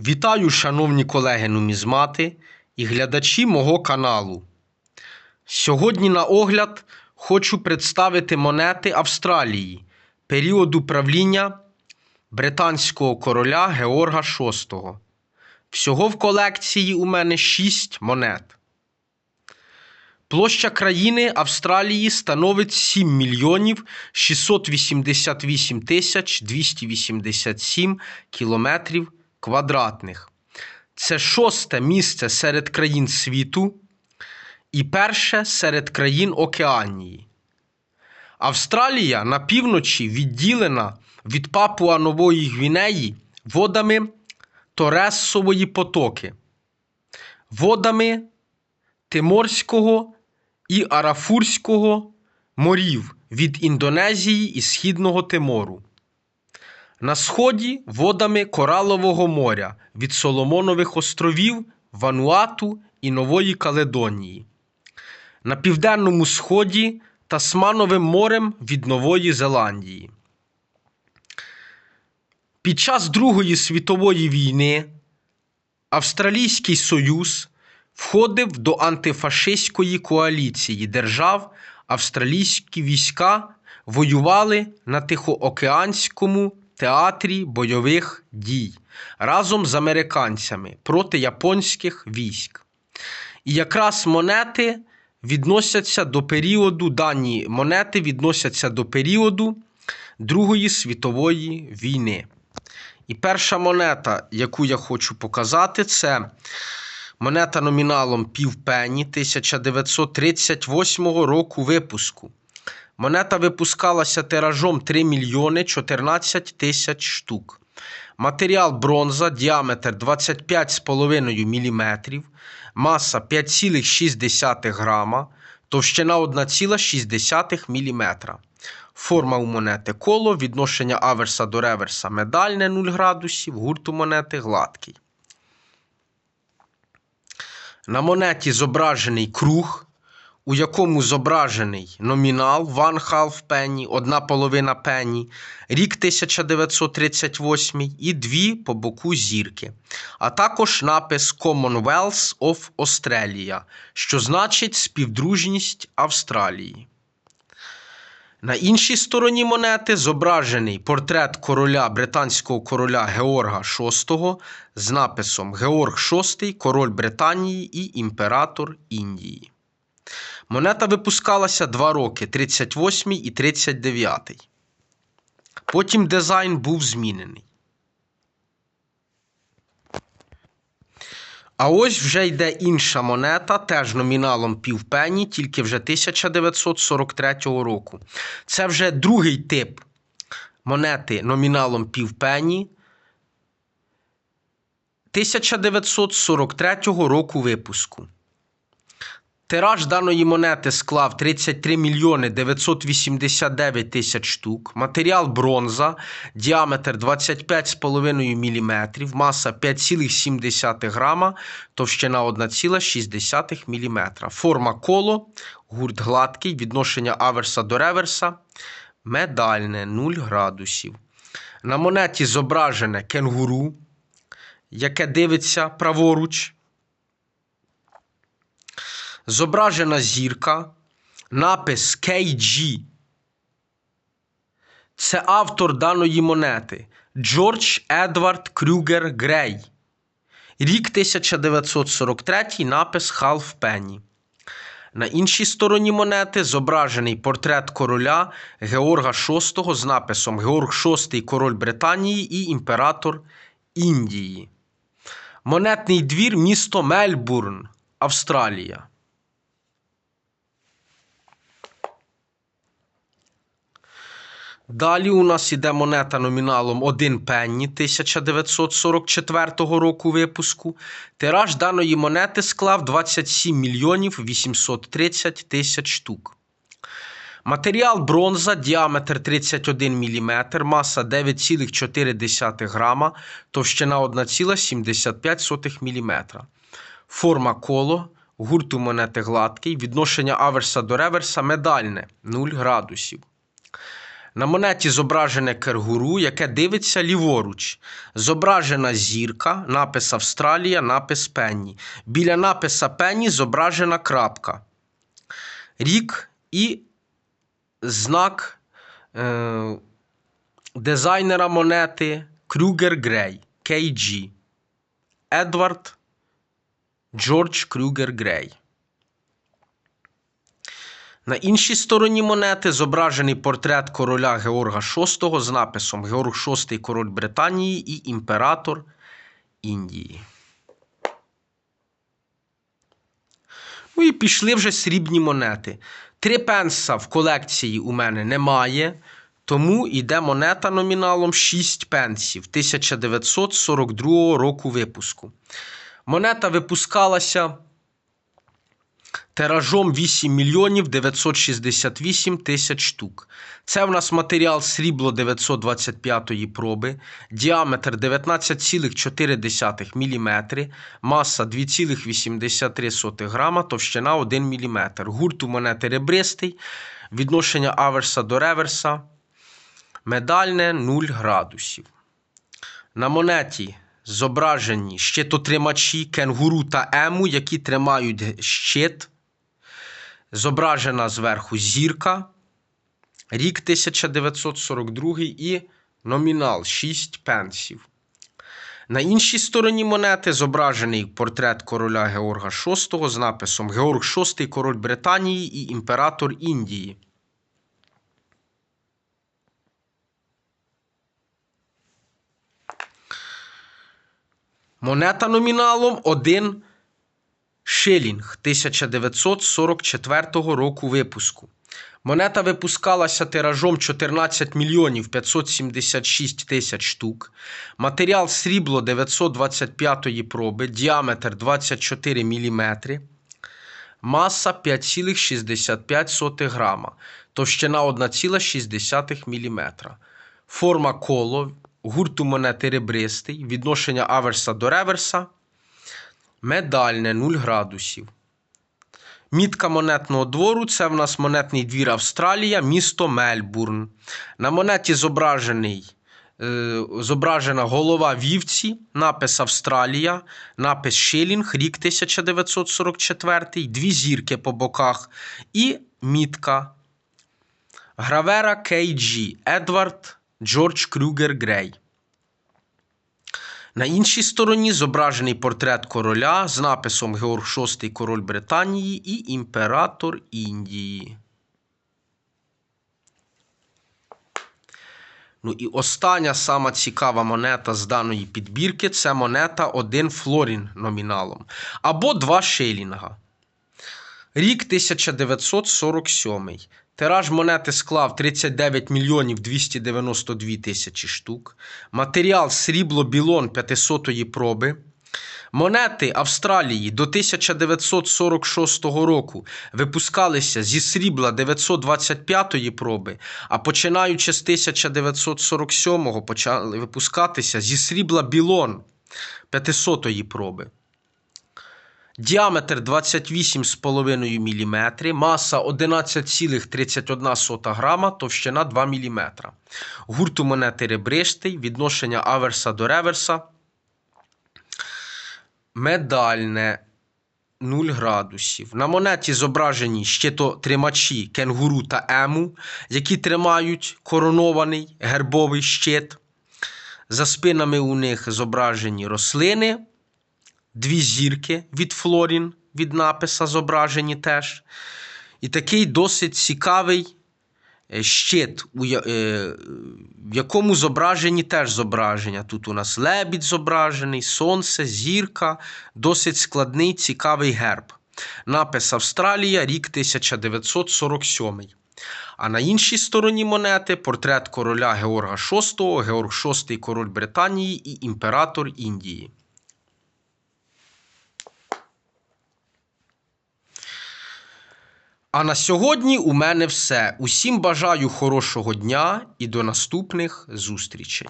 Вітаю, шановні колеги нумізмати і глядачі мого каналу. Сьогодні на огляд хочу представити монети Австралії періоду правління британського короля Георга VI. Всього в колекції у мене 6 монет. Площа країни Австралії становить 7 мільйонів 688 тисяч 287 кілометрів квадратних. Це шосте місце серед країн світу і перше серед країн Океанії. Австралія на півночі відділена від Папуа Нової Гвінеї водами Торесової потоки, водами Тиморського і Арафурського морів від Індонезії і Східного Тимору. На сході водами Коралового моря від Соломонових островів, Вануату і Нової Каледонії. На південному сході Тасмановим морем від Нової Зеландії. Під час Другої світової війни Австралійський Союз входив до антифашистської коаліції держав. Австралійські війська воювали на Тихоокеанському театрі бойових дій разом з американцями проти японських військ. І якраз монети відносяться до періоду, дані монети відносяться до періоду Другої світової війни. І перша монета, яку я хочу показати, це монета номіналом півпені 1938 року випуску. Монета випускалася тиражом 3 мільйони 14 тисяч штук. Матеріал бронза, діаметр 25,5 мм, маса 5,6 грама, товщина 1,6 мм. Форма у монети коло, відношення аверса до реверса медальне 0 градусів, гурт у монети гладкий. На монеті зображений круг, у якому зображений номінал one half penny, одна половина пенні, рік 1938 і дві по боку зірки, а також напис Commonwealth of Australia, що значить співдружність Австралії. На іншій стороні монети зображений портрет короля британського короля Георга VI з написом Георг VI, король Британії і імператор Індії. Монета випускалася два роки 38 і 39. Потім дизайн був змінений. А ось вже йде інша монета, теж номіналом півпені, тільки вже 1943 року. Це вже другий тип монети номіналом півпені 1943 року випуску. Тираж даної монети склав 33 мільйони 989 тисяч штук. Матеріал бронза, діаметр 25,5 мм, маса 5,7 грама, товщина 1,6 мм. Форма коло, гурт гладкий, відношення аверса до реверса, медальне 0 градусів. На монеті зображене кенгуру, яке дивиться праворуч. Зображена зірка, напис KG. Це автор даної монети Джордж Едвард Крюгер Грей. Рік 1943 напис Penny. На іншій стороні монети зображений портрет короля Георга VI з написом Георг VI король Британії і імператор Індії. Монетний двір місто Мельбурн, Австралія. Далі у нас іде монета номіналом 1 пенні 1944 року випуску. Тираж даної монети склав 27 мільйонів 830 тисяч штук. Матеріал бронза, діаметр 31 мм, маса 9,4 грама, товщина 1,75 мм. Форма коло, гурт у монети гладкий, відношення аверса до реверса медальне 0 градусів. На монеті зображене кергуру, яке дивиться ліворуч. Зображена зірка, напис Австралія, напис Пенні. Біля написа Пенні зображена крапка. Рік і знак е, дизайнера монети Крюгер Грей. KG. Едвард Джордж Крюгер Грей. На іншій стороні монети зображений портрет короля Георга VI з написом Георг VI король Британії і імператор Індії. Ну і пішли вже срібні монети. Три пенса в колекції у мене немає, тому йде монета номіналом 6 пенсів 1942 року випуску. Монета випускалася тиражом 8 мільйонів 968 тисяч штук. Це в нас матеріал срібло 925 проби, діаметр 19,4 мм, маса 2,83 грама, товщина 1 мм. Гурт у монети ребристий, відношення аверса до реверса, медальне 0 градусів. На монеті зображені щитотримачі кенгуру та ему, які тримають щит. Зображена зверху зірка, рік 1942 і номінал 6 пенсів. На іншій стороні монети зображений портрет короля Георга VI з написом Георг VI король Британії і імператор Індії. Монета номіналом 1 шилінг 1944 року випуску. Монета випускалася тиражом 14 мільйонів 576 тисяч штук. Матеріал срібло 925 проби, діаметр 24 мм. Маса 5,65 грама, товщина 1,6 мм. Форма коло, гурту монети ребристий, відношення аверса до реверса, медальне 0 градусів. Мітка монетного двору це в нас монетний двір Австралія, місто Мельбурн. На монеті зображений, е, зображена голова вівці, напис Австралія, напис Шилінг, рік 1944, дві зірки по боках і мітка Гравера KG Едвард Джордж Крюгер Грей. На іншій стороні зображений портрет короля з написом Георг VI король Британії і імператор Індії. Ну і остання сама цікава монета з даної підбірки це монета 1 флорін номіналом або 2 шилінга. Рік 1947. Тираж монети склав 39 мільйонів 292 тисячі штук. Матеріал срібло білон 500-ї проби. Монети Австралії до 1946 року випускалися зі срібла 925-ї проби, а починаючи з 1947-го почали випускатися зі срібла білон 500-ї проби. Діаметр 28,5 мм, маса 11,31 грама, товщина 2 мм. Гурт у монети ребристий, відношення аверса до реверса. Медальне 0 градусів. На монеті зображені щитотримачі кенгуру та ему, які тримають коронований гербовий щит. За спинами у них зображені рослини дві зірки від Флорін від написа зображені теж. І такий досить цікавий е, щит, е, в якому зображені теж зображення. Тут у нас лебідь зображений, сонце, зірка, досить складний, цікавий герб. Напис Австралія, рік 1947. А на іншій стороні монети портрет короля Георга VI, Георг VI король Британії і імператор Індії. А на сьогодні у мене все. Усім бажаю хорошого дня і до наступних зустрічей.